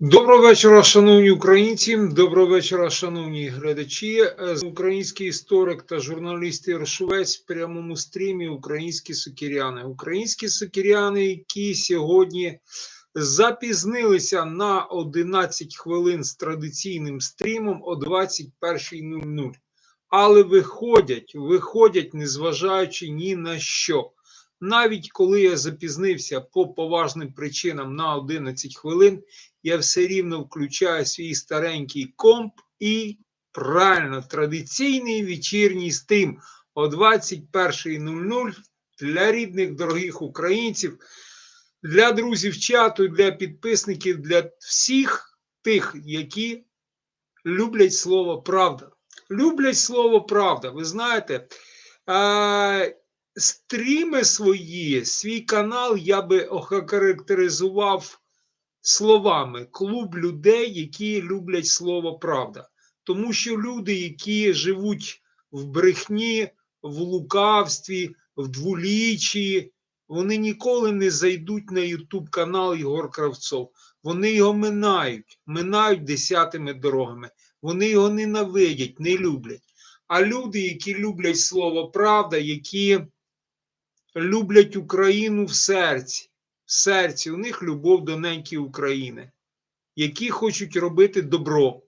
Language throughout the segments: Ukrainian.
Доброго вечора, шановні українці. Доброго вечора, шановні глядачі. Український історик та журналіст Іршовець в прямому стрімі Українські сокіряни. Українські сокіряни, які сьогодні запізнилися на 11 хвилин з традиційним стрімом о 21.00. Але виходять, виходять, незважаючи ні на що. Навіть коли я запізнився по поважним причинам на 11 хвилин, я все рівно включаю свій старенький комп і правильно традиційний вечірній стрім о 21.00 для рідних дорогих українців, для друзів чату, для підписників, для всіх тих, які люблять слово правда. Люблять слово правда. Ви знаєте, стріми свої, свій канал я би охарактеризував словами клуб людей, які люблять слово правда. Тому що люди, які живуть в брехні, в лукавстві, в дволічі, вони ніколи не зайдуть на Ютуб канал Єгор Кравцов. Вони його минають, минають десятими дорогами. Вони його ненавидять, не люблять. А люди, які люблять слово правда, які люблять Україну в серці, в серці, у них любов до неньки України, які хочуть робити добро,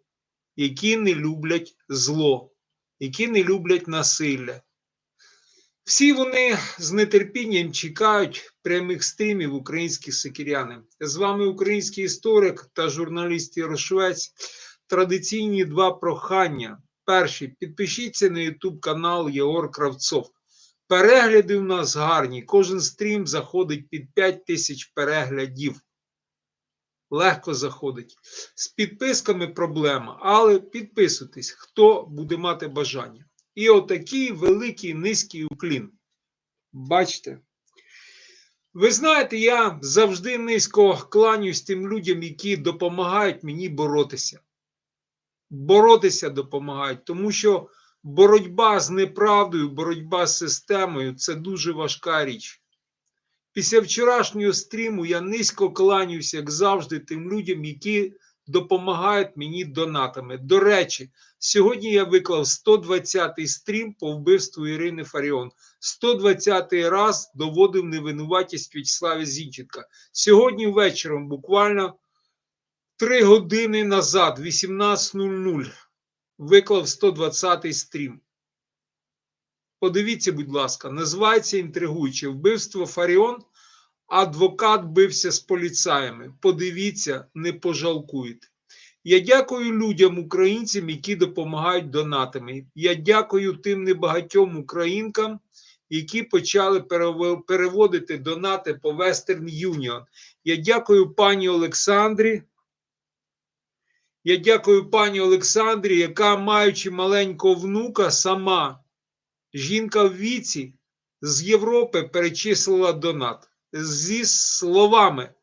які не люблять зло, які не люблять насилля. Всі вони з нетерпінням чекають прямих стрімів українських сокіряни. З вами український історик та журналіст Ярошвець. Традиційні два прохання. Перший, підпишіться на YouTube канал Єгор Кравцов. Перегляди у нас гарні. Кожен стрім заходить під 5 тисяч переглядів. Легко заходить. З підписками проблема, але підписуйтесь, хто буде мати бажання. І отакий великий низький уклін. Бачите? Ви знаєте, я завжди низько кланюсь тим людям, які допомагають мені боротися. Боротися допомагають, тому що боротьба з неправдою, боротьба з системою це дуже важка річ. Після вчорашнього стріму я низько кланюся, як завжди, тим людям, які допомагають мені донатами. До речі, сьогодні я виклав 120-й стрім по вбивству Ірини Фаріон. 120-й раз доводив невинуватість В'ячеслава Зінченка. Сьогодні вечором, буквально 3 години назад, 18.00 виклав 120-й стрім. Подивіться, будь ласка, називається інтригуюче вбивство Фаріон. Адвокат бився з поліцаями. Подивіться, не пожалкуєте. Я дякую людям, українцям, які допомагають донатами. Я дякую тим небагатьом українкам, які почали переводити донати по Western Union. Я дякую пані Олександрі. Я дякую пані Олександрі, яка, маючи маленького внука, сама жінка в віці з Європи перечислила донат зі словами: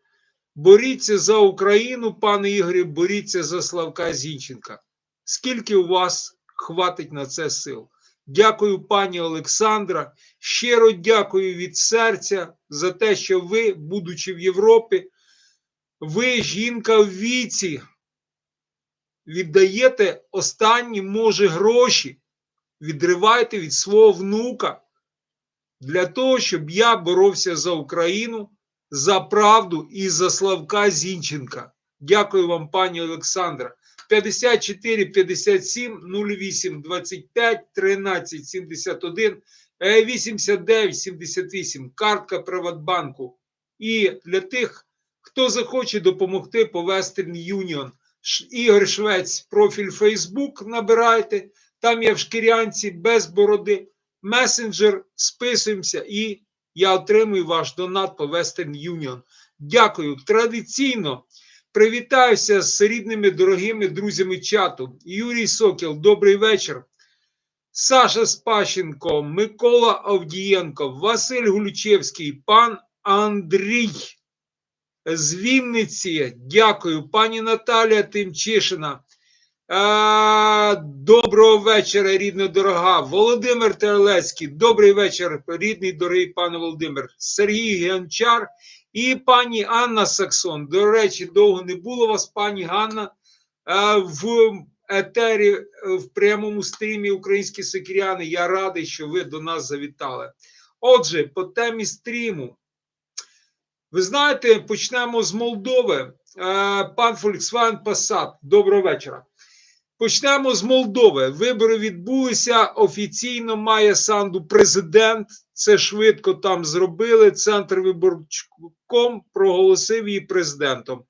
боріться за Україну, пане Ігорі, боріться за Славка Зінченка. Скільки у вас хватить на це сил? Дякую, пані Олександра. Щиро дякую від серця за те, що ви, будучи в Європі, ви жінка в віці віддаєте останні, може, гроші, відриваєте від свого внука для того, щоб я боровся за Україну, за правду і за Славка Зінченка. Дякую вам, пані Олександра. 54 57 08 25 13 71 89 78. Картка Приватбанку. І для тих, хто захоче допомогти по Western Union – Ігор Швець, профіль Фейсбук набирайте, там я в шкірянці без бороди, месенджер, списуємося, і я отримую ваш донат по Western Union. Дякую. Традиційно привітаюся з рідними дорогими друзями чату. Юрій Сокіл, добрий вечір. Саша Спащенко, Микола Авдієнко, Василь Гулючевський, пан Андрій з Вінниці. Дякую, пані Наталія Тимчишина. Доброго вечора, рідна дорога. Володимир Терлецький. Добрий вечір, рідний дорогий пане Володимир. Сергій Гончар і пані Анна Саксон. До речі, довго не було вас, пані Ганна, в етері в прямому стрімі Українські Сокіряни. Я радий, що ви до нас завітали. Отже, по темі стріму. Ви знаєте, почнемо з Молдови. Е, Пан Volkswagen Passat, доброго вечора. Почнемо з Молдови. Вибори відбулися. Офіційно має санду президент. Це швидко там зробили. Центр виборчком проголосив її президентом.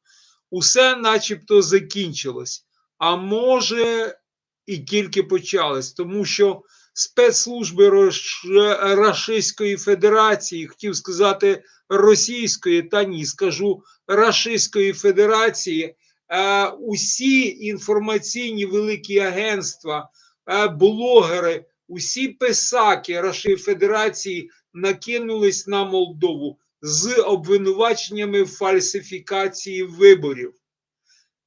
Усе начебто закінчилось. А може і тільки почалось, тому що спецслужби Рош- Рашистської Федерації, хотів сказати Російської, та ні, скажу Рашистської Федерації. Е, усі інформаційні великі агентства, е, блогери, усі писаки Рашистської Федерації накинулись на Молдову з обвинуваченнями фальсифікації виборів.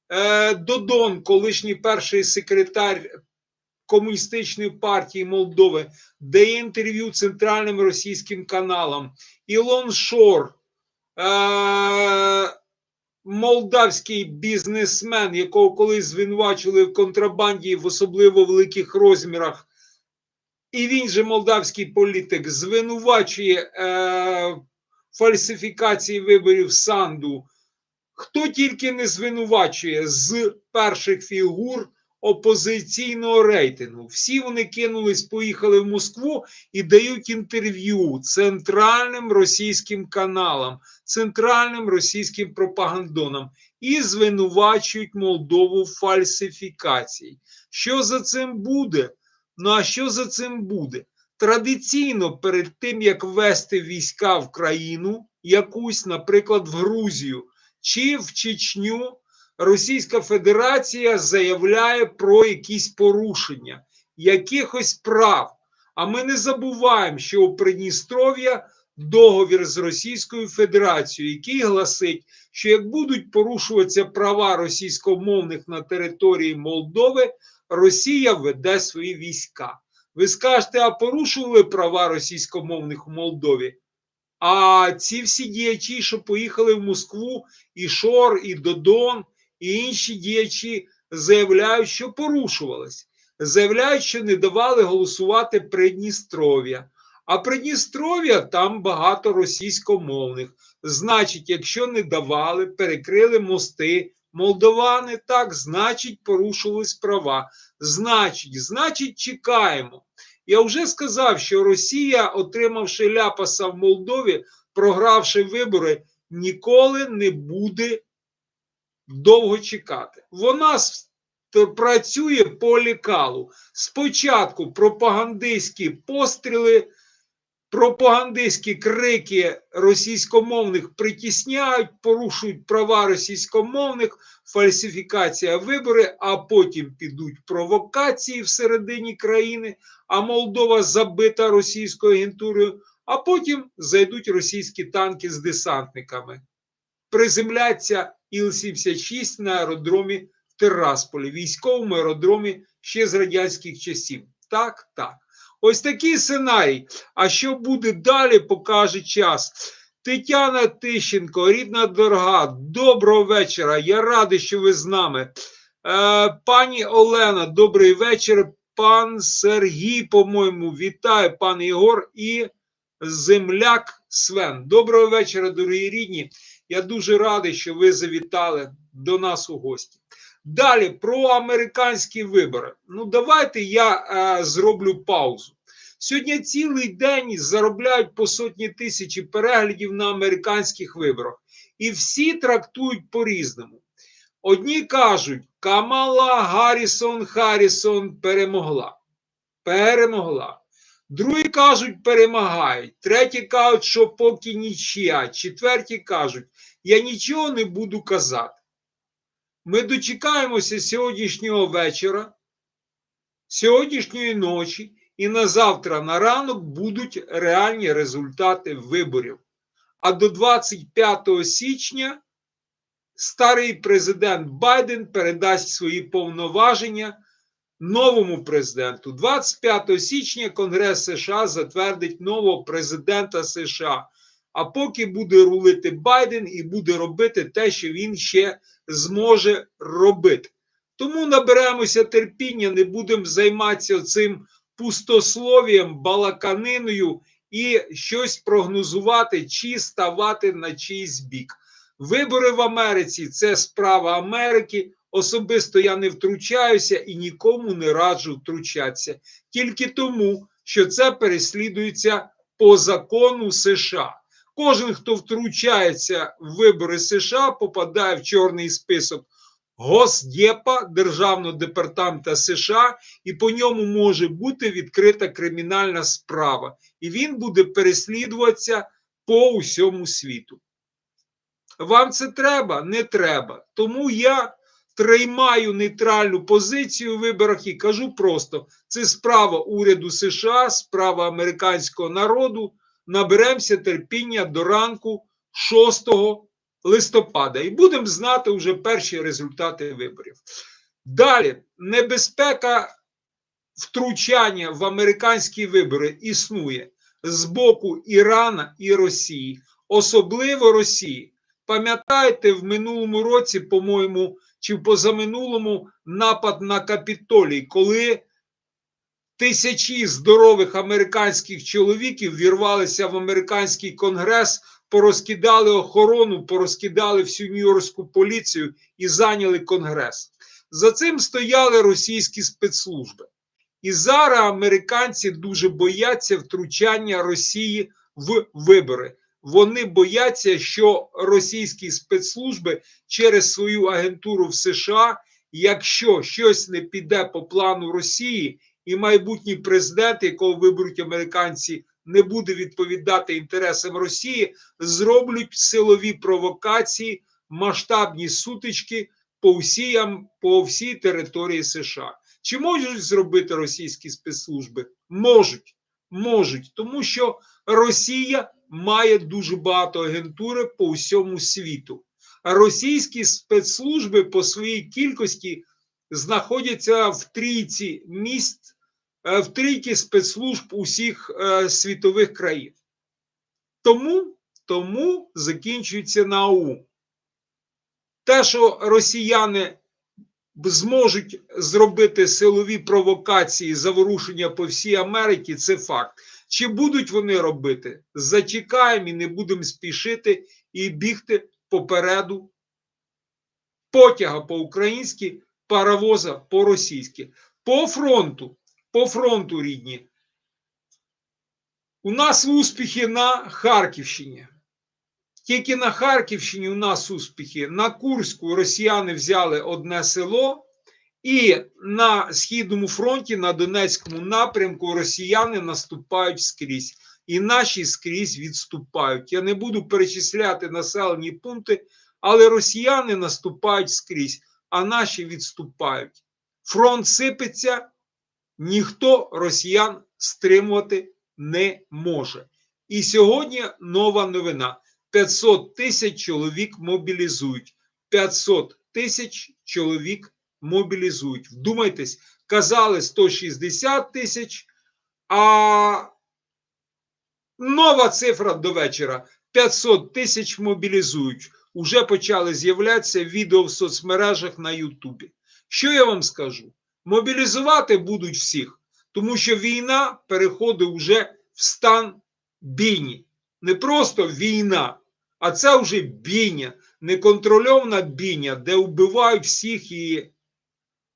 Е, Додон, колишній перший секретар Комуністичної партії Молдови, дає інтерв'ю центральним російським каналам. Ілон Шор, е- молдавський бізнесмен, якого колись звинувачили в контрабанді в особливо великих розмірах, і він же молдавський політик, звинувачує е- фальсифікації виборів Санду. Хто тільки не звинувачує з перших фігур опозиційного рейтингу. Всі вони кинулись, поїхали в Москву і дають інтерв'ю центральним російським каналам, центральним російським пропагандонам і звинувачують Молдову в фальсифікації. Що за цим буде? Ну а що за цим буде? Традиційно перед тим, як ввести війська в країну, якусь, наприклад, в Грузію чи в Чечню, Російська Федерація заявляє про якісь порушення якихось прав. А ми не забуваємо, що у Придністров'я договір з Російською Федерацією, який гласить, що як будуть порушуватися права російськомовних на території Молдови, Росія веде свої війська. Ви скажете, а порушували права російськомовних у Молдові? А ці всі діячі, що поїхали в Москву, і Шор, і Додон, і інші діячі заявляють, що порушувалось. Заявляють, що не давали голосувати Придністров'я. А Придністров'я там багато російськомовних. Значить, якщо не давали, перекрили мости. Молдовани так, значить, порушувались права. Значить, значить, чекаємо. Я вже сказав, що Росія, отримавши ляпаса в Молдові, програвши вибори, ніколи не буде довго чекати. Вона працює по лікалу. Спочатку пропагандистські постріли, пропагандистські крики російськомовних притісняють, порушують права російськомовних, фальсифікація вибори, а потім підуть провокації всередині країни, а Молдова забита російською агентурою, а потім зайдуть російські танки з десантниками приземляться Іл-76 на аеродромі в Терасполі, військовому аеродромі ще з радянських часів. Так, так. Ось такий сценарій. А що буде далі, покаже час. Тетяна Тищенко, рідна дорога, доброго вечора. Я радий, що ви з нами. Е, пані Олена, добрий вечір. Пан Сергій, по-моєму, вітаю, пан Єгор і земляк Свен. Доброго вечора, дорогі рідні. Я дуже радий, що ви завітали до нас у гості. Далі про американські вибори. Ну, давайте я е, зроблю паузу. Сьогодні цілий день заробляють по сотні тисячі переглядів на американських виборах, і всі трактують по-різному. Одні кажуть, Камала Гаррісон Харрісон перемогла. Перемогла. Другі кажуть, перемагають. Треті кажуть, що поки нічия. Четверті кажуть, я нічого не буду казати. Ми дочекаємося сьогоднішнього вечора, сьогоднішньої ночі, і на завтра на ранок будуть реальні результати виборів. А до 25 січня старий президент Байден передасть свої повноваження новому президенту. 25 січня Конгрес США затвердить нового президента США. А поки буде рулити Байден і буде робити те, що він ще зможе робити. Тому наберемося терпіння, не будемо займатися цим пустословієм, балаканиною і щось прогнозувати чи ставати на чийсь бік. Вибори в Америці це справа Америки. Особисто я не втручаюся і нікому не раджу втручатися. Тільки тому, що це переслідується по закону США. Кожен, хто втручається в вибори США, попадає в чорний список Госдепа Державного департамента США, і по ньому може бути відкрита кримінальна справа. І він буде переслідуватися по усьому світу. Вам це треба? Не треба. Тому я тримаю нейтральну позицію у виборах і кажу просто: це справа уряду США, справа американського народу. Наберемося терпіння до ранку 6 листопада і будемо знати вже перші результати виборів. Далі небезпека втручання в американські вибори існує з боку Ірана і Росії, особливо Росії. Пам'ятаєте, в минулому році, по-моєму, чи в позаминулому напад на Капітолій, коли тисячі здорових американських чоловіків вірвалися в американський конгрес, порозкидали охорону, порозкидали всю нью-йоркську поліцію і зайняли конгрес. За цим стояли російські спецслужби. І зараз американці дуже бояться втручання Росії в вибори. Вони бояться, що російські спецслужби через свою агентуру в США, якщо щось не піде по плану Росії, і майбутній президент, якого виберуть американці, не буде відповідати інтересам Росії, зроблять силові провокації, масштабні сутички по всій, по всій території США. Чи можуть зробити російські спецслужби? Можуть, можуть, тому що Росія має дуже багато агентури по всьому світу. А російські спецслужби по своїй кількості знаходяться в трійці міст, в трійці спецслужб усіх е, світових країн. Тому, тому закінчується НАУ. Те, що росіяни зможуть зробити силові провокації заворушення по всій Америці, це факт. Чи будуть вони робити? Зачекаємо і не будемо спішити і бігти попереду потяга по-українськи, паровоза по-російськи. По фронту, по фронту рідні. У нас успіхи на Харківщині. Тільки на Харківщині у нас успіхи. На Курську росіяни взяли одне село, і на Східному фронті, на Донецькому напрямку, росіяни наступають скрізь. І наші скрізь відступають. Я не буду перечисляти населені пункти, але росіяни наступають скрізь, а наші відступають. Фронт сипеться, ніхто росіян стримувати не може. І сьогодні нова новина: 500 тисяч чоловік мобілізують. 500 тисяч чоловік мобілізують. Вдумайтесь, казали 160 тисяч, а нова цифра до вечора: 500 тисяч мобілізують. Уже почали з'являтися відео в соцмережах на Ютубі. Що я вам скажу? Мобілізувати будуть всіх, тому що війна переходить вже в стан бійні. Не просто війна, а це вже бійня, неконтрольована бійня, де вбивають всіх і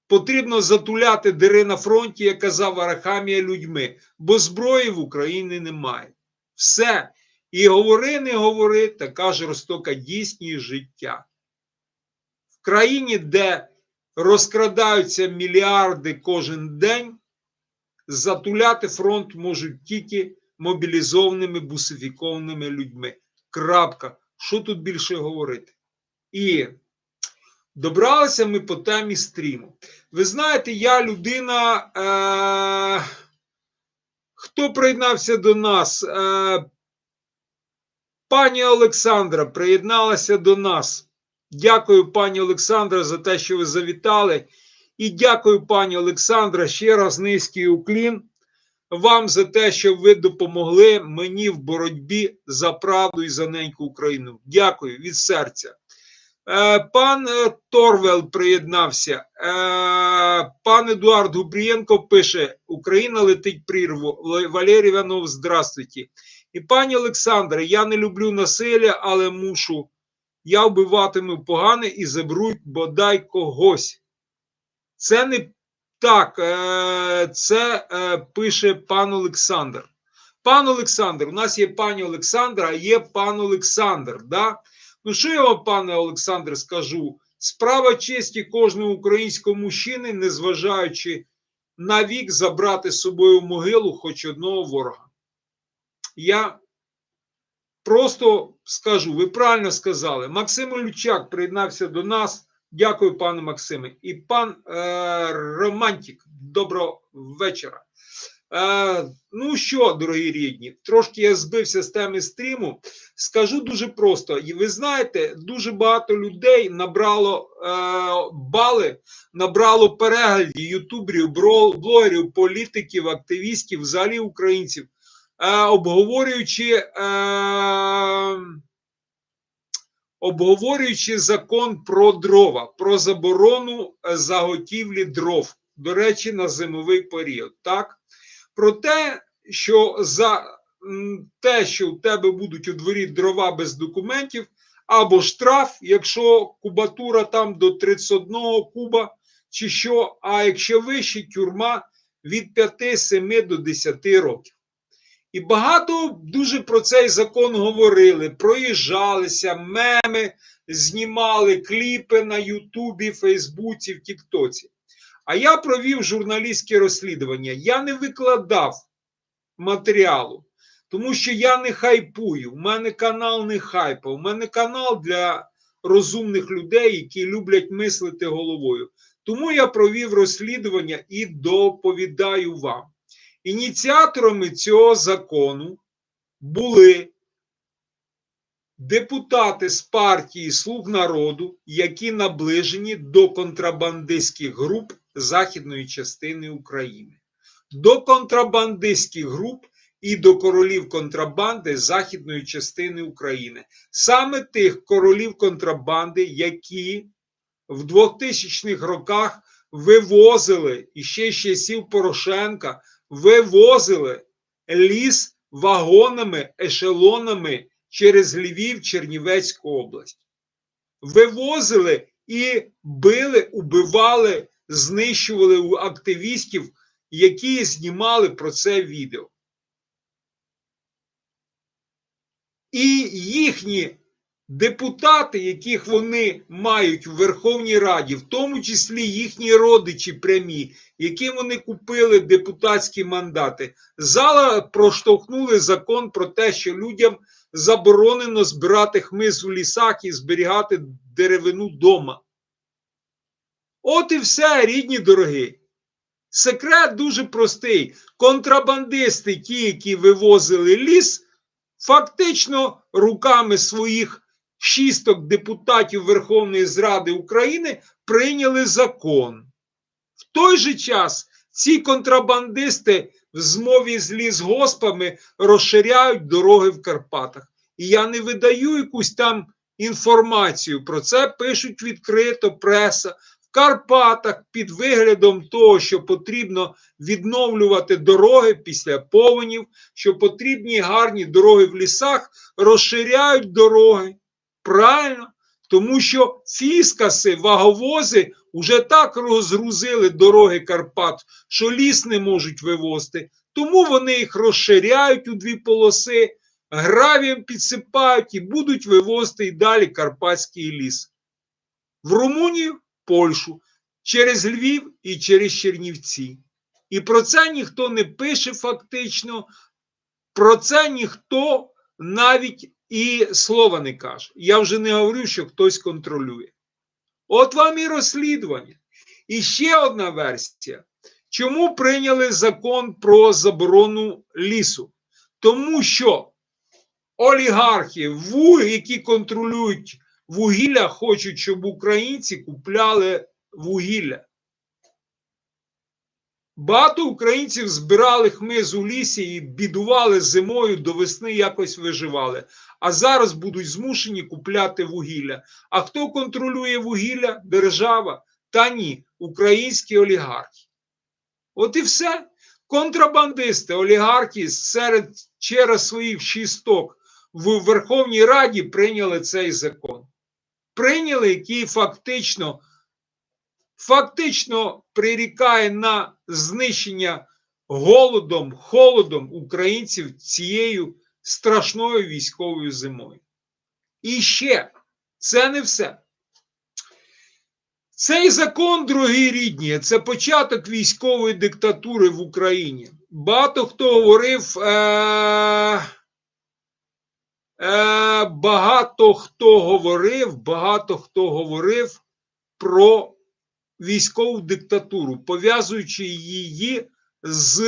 потрібно затуляти дири на фронті, як казав Арахамія, людьми, бо зброї в Україні немає. Все. І говори, не говори, така жорстока дійсність життя. В країні, де розкрадаються мільярди кожен день, затуляти фронт можуть тільки мобілізованими бусифікованими людьми. Крапка. Що тут більше говорити? І добралися ми по темі стріму. Ви знаєте, я людина. Е- Хто приєднався до нас? Е- Пані Олександра приєдналася до нас. Дякую, пані Олександра, за те, що ви завітали. І дякую, пані Олександра, ще раз низький уклін вам за те, що ви допомогли мені в боротьбі за правду і за неньку Україну. Дякую від серця. Е, Пан е, Торвел приєднався. Е, Пан Едуард Губрієнко пише: Україна летить прірву. Валерій Іванов, здравствуйте. І пані Олександре, я не люблю насилля, але мушу. Я вбиватиму погане і заберуть бодай когось. Це не так, це пише пан Олександр. Пан Олександр, у нас є пані Олександра, а є пан Олександр. Да? Ну, що я вам, пане Олександре, скажу? Справа честі кожного українського мужчини, незважаючи на вік, забрати з собою могилу хоч одного ворога. Я просто скажу, ви правильно сказали. Максим Лючак приєднався до нас. Дякую, пане Максиме. І пан е, Романтик, доброго вечора. Ну що, дорогі рідні, трошки я збився з теми стріму. Скажу дуже просто: і ви знаєте, дуже багато людей набрало е, бали, набрало переглядів, ютуберів, блогерів, політиків, активістів, взагалі українців, е, обговорюючи. Е, обговорюючи закон про дрова, про заборону е, заготівлі дров, до речі, на зимовий період. Так? Про те, що за те, що у тебе будуть у дворі дрова без документів, або штраф, якщо кубатура там до 31 куба, чи що, а якщо вище тюрма від 5-7 до 10 років. І багато дуже про цей закон говорили, проїжджалися, меми знімали кліпи на Ютубі, Фейсбуці, в Тіктоці. А я провів журналістське розслідування. Я не викладав матеріалу, тому що я не хайпую. У мене канал не хайпа. У мене канал для розумних людей, які люблять мислити головою. Тому я провів розслідування і доповідаю вам. Ініціаторами цього закону були депутати з партії Слуг народу, які наближені до контрабандистських груп західної частини України, до контрабандистських груп і до королів контрабанди західної частини України, саме тих королів контрабанди, які в 2000-х роках вивозили і ще з часів Порошенка вивозили ліс вагонами, ешелонами через Львів, Чернівецьку область. Вивозили і били, убивали, знищували у активістів, які знімали про це відео. І їхні депутати, яких вони мають в Верховній Раді, в тому числі їхні родичі прямі, яким вони купили депутатські мандати, зала проштовхнули закон про те, що людям заборонено збирати хмиз в лісах і зберігати деревину вдома. От і все, рідні дорогі. Секрет дуже простий. Контрабандисти, ті, які вивозили ліс, фактично руками своїх шісток депутатів Верховної Зради України прийняли закон. В той же час ці контрабандисти в змові з лісгоспами розширяють дороги в Карпатах. І я не видаю якусь там інформацію. Про це пишуть відкрито преса. Карпатах під виглядом того, що потрібно відновлювати дороги після повенів, що потрібні гарні дороги в лісах, розширяють дороги. Правильно? Тому що фіскаси, ваговози вже так розгрузили дороги Карпат, що ліс не можуть вивозити. Тому вони їх розширяють у дві полоси, гравієм підсипають і будуть вивозити і далі Карпатський ліс. В Румунію, Польщу, через Львів і через Чернівці. І про це ніхто не пише фактично, про це ніхто навіть і слова не каже. Я вже не говорю, що хтось контролює. От вам і розслідування. І ще одна версія. Чому прийняли закон про заборону лісу? Тому що олігархи, вуги, які контролюють вугілля хочуть, щоб українці купляли вугілля. Багато українців збирали хмиз у лісі і бідували зимою до весни якось виживали. А зараз будуть змушені купляти вугілля. А хто контролює вугілля? Держава. Та ні, українські олігархи. От і все. Контрабандисти, олігархи серед через своїх шісток в Верховній Раді прийняли цей закон. Прийняли, який фактично фактично прирікає на знищення голодом, холодом українців цією страшною військовою зимою. І ще це не все. Цей закон, дорогі рідні, це початок військової диктатури в Україні. Багато хто говорив, е- багато хто говорив, багато хто говорив про військову диктатуру, пов'язуючи її з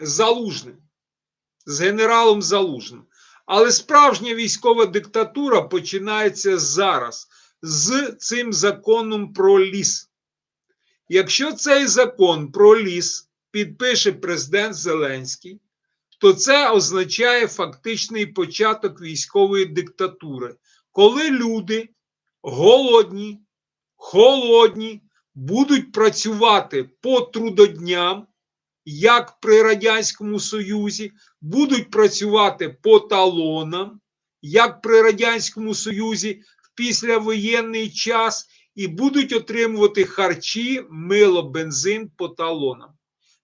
Залужним, з генералом Залужним. Але справжня військова диктатура починається зараз з цим законом про ліс. Якщо цей закон про ліс підпише президент Зеленський, то це означає фактичний початок військової диктатури, коли люди голодні, холодні, будуть працювати по трудодням, як при Радянському Союзі, будуть працювати по талонам, як при Радянському Союзі в післявоєнний час, і будуть отримувати харчі, мило, бензин по талонам.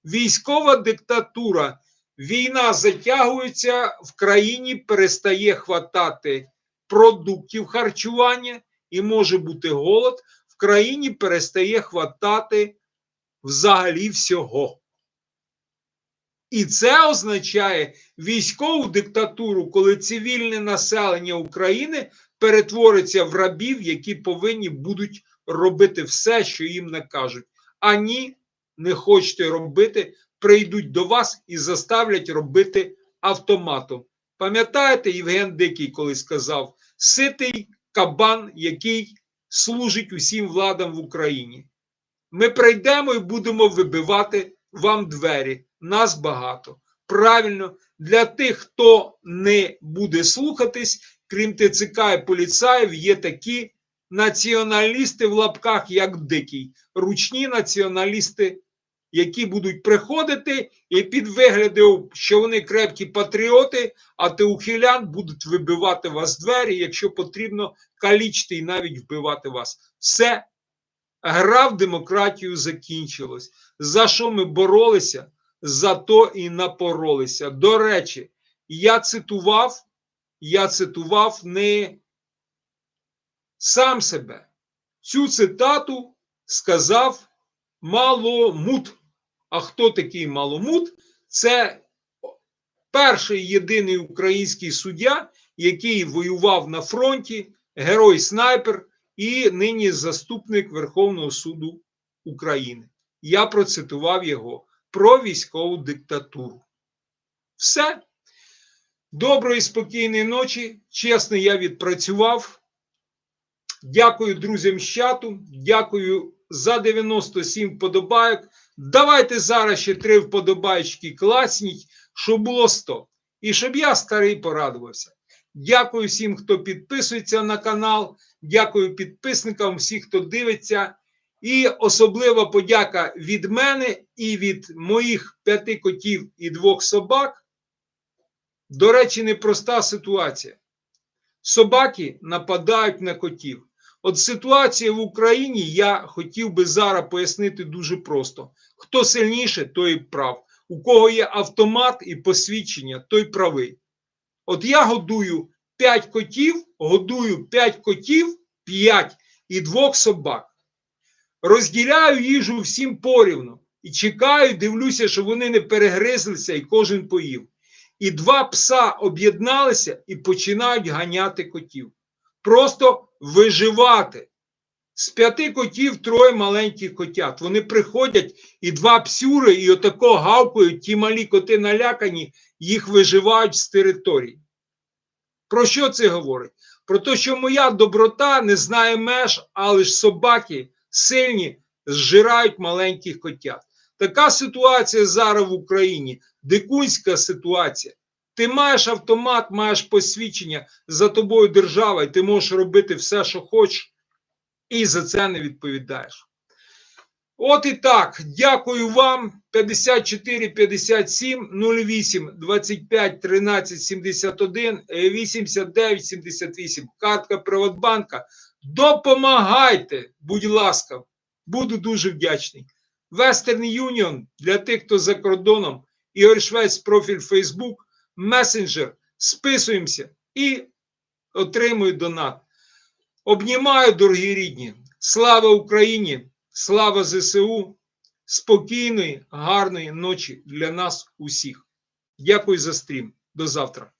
Військова диктатура, війна затягується, в країні перестає хватати продуктів харчування і може бути голод в країні перестає хватати взагалі всього. І це означає військову диктатуру, коли цивільне населення України перетвориться в рабів, які повинні будуть робити все, що їм накажуть. А ні, не хочете робити, прийдуть до вас і заставлять робити автоматом. Пам'ятаєте, Євген Дикий, коли сказав: ситий кабан, який служить усім владам в Україні. Ми прийдемо і будемо вибивати вам двері. Нас багато. Правильно, для тих, хто не буде слухатись, крім ТЦК і поліцаїв, є такі націоналісти в лапках, як дикий, ручні націоналісти, які будуть приходити і під виглядом, що вони крепкі патріоти, а ти ухилян будуть вибивати вас двері, якщо потрібно, калічити і навіть вбивати вас. Все, гра в демократію закінчилась. За що ми боролися? За то і напоролися. До речі, я цитував, я цитував не сам себе. Цю цитату сказав Маломут. А хто такий Маломут? Це перший єдиний український суддя, який воював на фронті, герой снайпер і нині заступник Верховного суду України. Я процитував його про військову диктатуру. Все. Доброї, спокійної ночі. Чесно, я відпрацював. Дякую друзям з чату. Дякую за 97 подобайок. Давайте зараз ще три вподобайки класніть, щоб було 100. І щоб я старий порадувався. Дякую всім, хто підписується на канал. Дякую підписникам, всім, хто дивиться. І особлива подяка від мене і від моїх п'яти котів і двох собак. До речі, непроста ситуація. Собаки нападають на котів. От ситуація в Україні я хотів би зараз пояснити дуже просто: хто сильніше, той прав. У кого є автомат і посвідчення, той правий. От я годую 5 котів, годую 5 котів, 5 і двох собак. Розділяю їжу всім порівну і чекаю, дивлюся, що вони не перегризлися і кожен поїв. І два пса об'єдналися і починають ганяти котів. Просто виживати. З п'яти котів троє маленьких котят. Вони приходять і два псюри, і отако гавкають, ті малі коти налякані, їх виживають з території. Про що це говорить? Про те, що моя доброта не знає меж, але ж собаки сильні зжирають маленьких котят. Така ситуація зараз в Україні, дикунська ситуація. Ти маєш автомат, маєш посвідчення, за тобою держава, і ти можеш робити все, що хочеш, і за це не відповідаєш. От і так, дякую вам. 54 57 08 25 13 71 е, 89 78. Картка Приватбанка. Допомагайте, будь ласка, буду дуже вдячний. Western Union для тих, хто за кордоном, Ігор Швець, профіль Facebook, месенджер. Списуємося і отримую донат. Обнімаю, дорогі рідні. Слава Україні! Слава ЗСУ! Спокійної, гарної ночі для нас усіх. Дякую за стрім. До завтра.